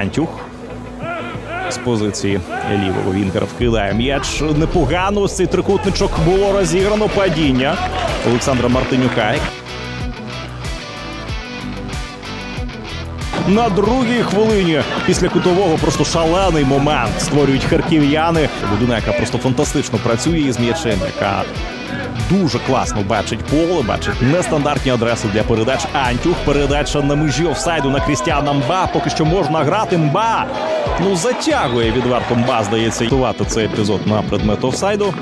Антюх. З позиції лівого Вінгер вкидає м'яч непогано. Цей трикутничок було розіграно падіння Олександра Мартинюка. На другій хвилині після кутового просто шалений момент створюють харків'яни. Людина, яка просто фантастично працює із м'ячем, яка дуже класно бачить поле, бачить нестандартні адреси для передач. Антюх передача на межі офсайду на Крістіана Мба. Поки що можна грати. Мба ну затягує відверто Мба, здається, готувати цей епізод на предмет офсайду.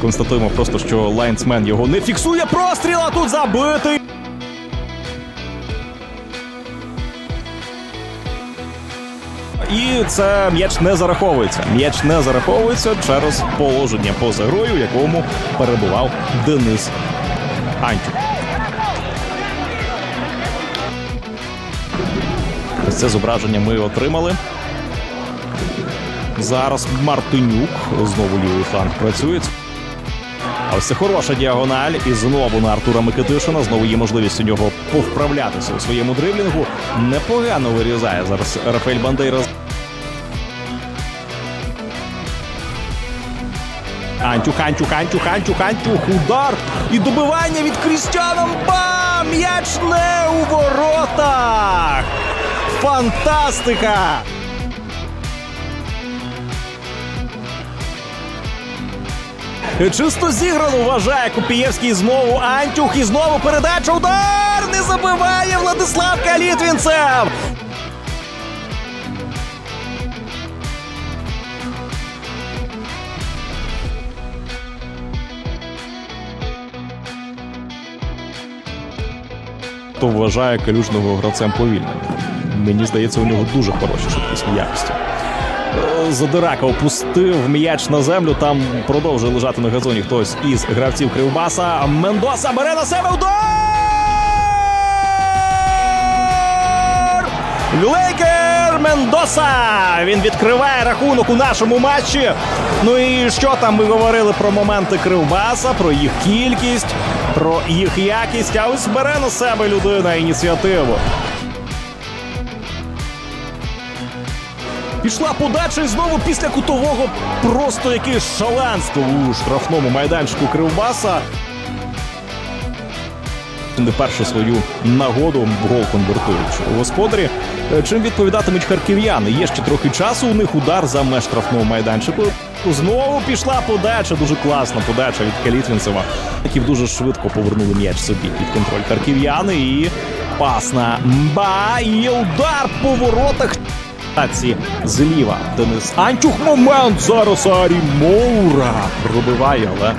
Констатуємо просто, що лайнсмен його не фіксує. Простріла тут забитий. І це м'яч не зараховується. М'яч не зараховується через положення поза грою, в якому перебував Денис Антюк. Це зображення ми отримали. Зараз Мартинюк знову лівий фланг працює. А ось хороша діагональ. І знову на Артура Микитишина. Знову є можливість у нього повправлятися у своєму дриблінгу. Непогано вирізає зараз Рафаель Бандейра. Антюх, Антюх, Антюх, Антюх, Антюх. Удар і добивання від Крістіана Мба! М'яч не у воротах! Фантастика! Чисто зіграно вважає Купієвський знову Антюх і знову передача. Удар! Не забиває Владислав Калітвінцев! Хто вважає калюжного гравцем повільним? Мені здається, у нього дуже хороші швидкісні якості. Задирака опустив м'яч на землю. Там продовжує лежати на газоні хтось із гравців Кривбаса. Мендоса бере на себе удар! Люлейкер Мендоса! Він відкриває рахунок у нашому матчі. Ну і що там ми говорили про моменти Кривбаса, про їх кількість, про їх якість. А ось бере на себе людина ініціативу. Пішла подача і знову після кутового просто якесь шаленство у штрафному майданчику Кривбаса. Не першу свою нагоду гол конвертують у господарі. Е, Чим відповідатимуть харків'яни? Є ще трохи часу. У них удар за меж штрафного майданчику. Знову пішла подача. Дуже класна подача від Калітвінцева. Які дуже швидко повернули м'яч собі під контроль харків'яни. І пас на мба. І удар по воротах. Ці зліва Денис Антюх момент зараз Арі Моура пробиває, але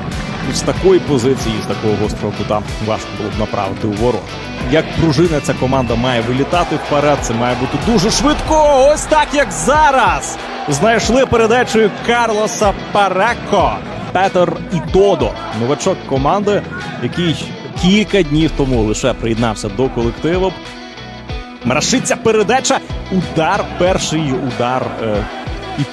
з такої позиції, з такого гострого кута важко було б направити у ворот. Як пружина ця команда має вилітати вперед, це має бути дуже швидко. Ось так як зараз. Знайшли передачею Карлоса Пареко. Петер і Тодо, новачок команди, який кілька днів тому лише приєднався до колективу. Марашиться передача. Удар, перший удар е, і.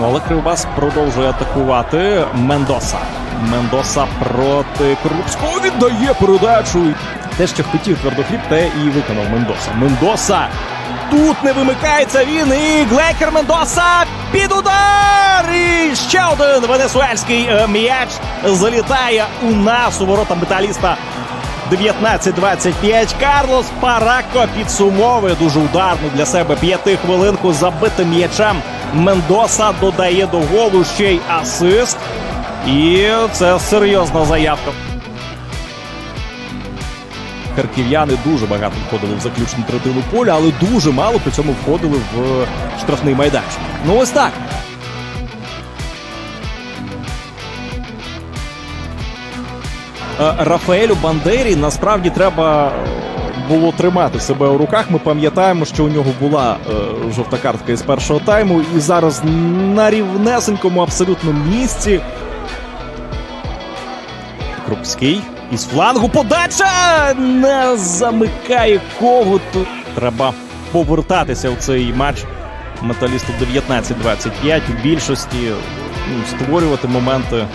Ну, але Кривбас продовжує атакувати. Мендоса. Мендоса проти Крупського віддає передачу. Те, що хотів твердохліб, те і виконав Мендоса. Мендоса тут не вимикається він. І Глейкер Мендоса під удар. І ще один венесуельський е, м'яч залітає у нас у ворота металіста. 19-25. Карлос Парако підсумовує дуже ударну для себе п'ятихвилинку забитим м'ячем. Мендоса додає до голу ще й асист. І це серйозна заявка. Харків'яни дуже багато входили в заключну третину поля, але дуже мало при цьому входили в штрафний майданчик. Ну ось так. Рафаелю Бандері насправді треба е, було тримати себе у руках. Ми пам'ятаємо, що у нього була е, жовта картка із першого тайму, і зараз на рівнесенькому абсолютно місці. Крупський із флангу подача не замикає когуту. Треба повертатися в цей матч металісту 19-25 у більшості ну, створювати моменти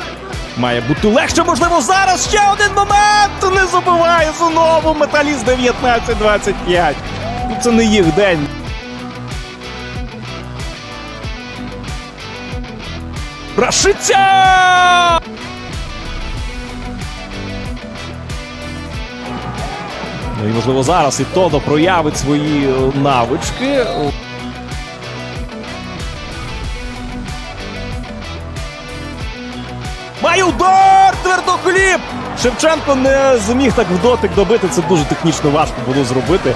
має бути легше. Можливо, зараз ще один момент. Не забуває знову металіст 19-25. це не їх день. Рашиця! Ну і можливо зараз і Тодо проявить свої навички. Має удар! Твердохліб! Шевченко не зміг так в дотик добити. Це дуже технічно важко було зробити.